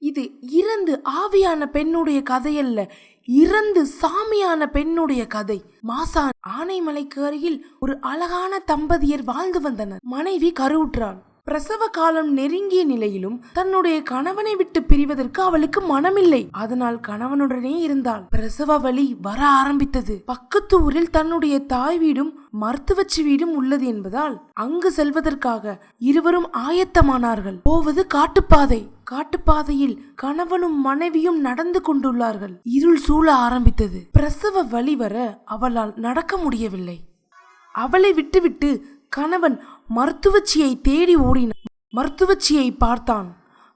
இது இறந்து ஆவியான பெண்ணுடைய கதையல்ல இறந்து சாமியான பெண்ணுடைய கதை. மாசான் ஆனைமலைக்கு அருகில் ஒரு அழகான தம்பதியர் வாழ்ந்து வந்தனர். மனைவி கருவுற்றாள். பிரசவ காலம் நெருங்கிய நிலையிலும் தன்னுடைய கணவனை விட்டு பிரிவதற்கு அவளுக்கு மனமில்லை. அதனால் கணவனுடனே இருந்தாள். பிரசவ வழி வர ஆரம்பித்தது. பக்கத்து ஊரில் தன்னுடைய தாய் வீடும் மருத்துவச்சி வீடும் உள்ளது என்பதால் அங்கு செல்வதற்காக இருவரும் ஆயத்தமானார்கள். போவது காட்டுப்பாதை. காட்டுப்பாதையில் கணவனும் மனைவியும் நடந்து கொண்டுள்ளார்கள். இருள் சூழ ஆரம்பித்தது. பிரசவ வழி வர அவளால் நடக்க முடியவில்லை. அவளை விட்டுவிட்டு கணவன் மருத்துவச்சியை தேடி ஓடினான். மருத்துவச்சியை பார்த்தான்.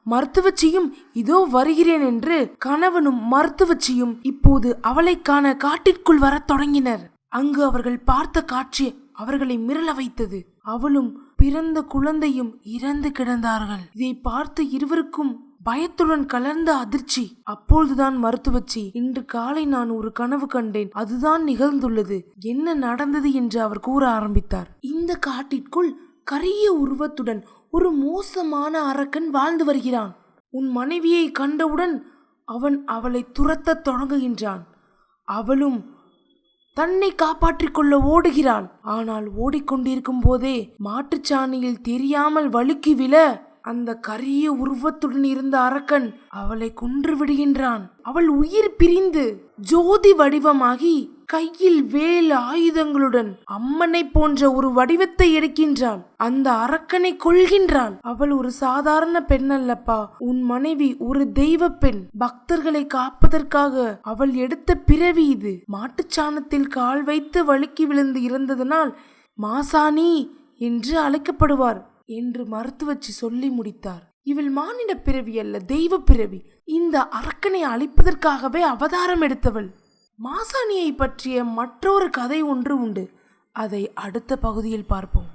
மருத்துவச்சியும் இதோ வருகிறேன் என்று கணவனும் மருத்துவச்சியும் இப்போது அவளை காண காட்டிற்குள் வரத் தொடங்கினர். அங்கு அவர்கள் பார்த்த காட்சி அவர்களை மிரள வைத்தது. அவளும் பிறந்த குழந்தையும் இறந்து கிடந்தார்கள். இதை பார்த்து இருவருக்கும் பயத்துடன் கலர்ந்த அதிர்ச்சி. அப்பொழுதுதான் மருத்துவச்சி இன்று காலை நான் ஒரு கனவு கண்டேன். அதுதான் நிகழ்ந்துள்ளது. என்ன நடந்தது என்று அவர் கூற ஆரம்பித்தார். இந்த காட்டிற்குள் கரிய உருவத்துடன் ஒரு மோசமான அரக்கன் வாழ்ந்து வருகிறான். உன் மனைவியை கண்டவுடன் அவன் அவளை துரத்தத் தொடங்குகின்றான். அவளும் தன்னை காப்பாற்றிக் கொள்ள ஓடுகிறாள் ஆனால் ஓடிக்கொண்டிருக்கும் போதே மாட்டுச்சாணியில் தெரியாமல் வழுக்கி விழ அந்த கரிய உருவத்துடன் இருந்த அரக்கன் அவளை கொன்று விடுகின்றான். அவள் உயிர் பிரிந்து ஜோதி வடிவமாகி கையில் வேல் ஆயுதங்களுடன் அம்மனை போன்ற ஒரு வடிவத்தை எடுக்கின்றாள் அந்த அரக்கனை கொள்கின்றாள் அவள் ஒரு சாதாரண பெண் அல்லப்பா உன் மனைவி ஒரு தெய்வ பெண். பக்தர்களை காப்பதற்காக அவள் எடுத்த பிறவி இது. மாட்டுச்சாணத்தில் கால் வைத்து வழுக்கி விழுந்து இறந்ததனால் மாசாணி என்று அழைக்கப்படுவார் என்று மருத்துவச்சி சொல்லி முடித்தார். இவள் மானிட பிறவி அல்ல தெய்வ பிறவி. இந்த அரக்கனை அழிப்பதற்காகவே அவதாரம் எடுத்தவள். மாசாணியை பற்றிய மற்றொரு கதை ஒன்று உண்டு. அதை அடுத்த பகுதியில் பார்ப்போம்.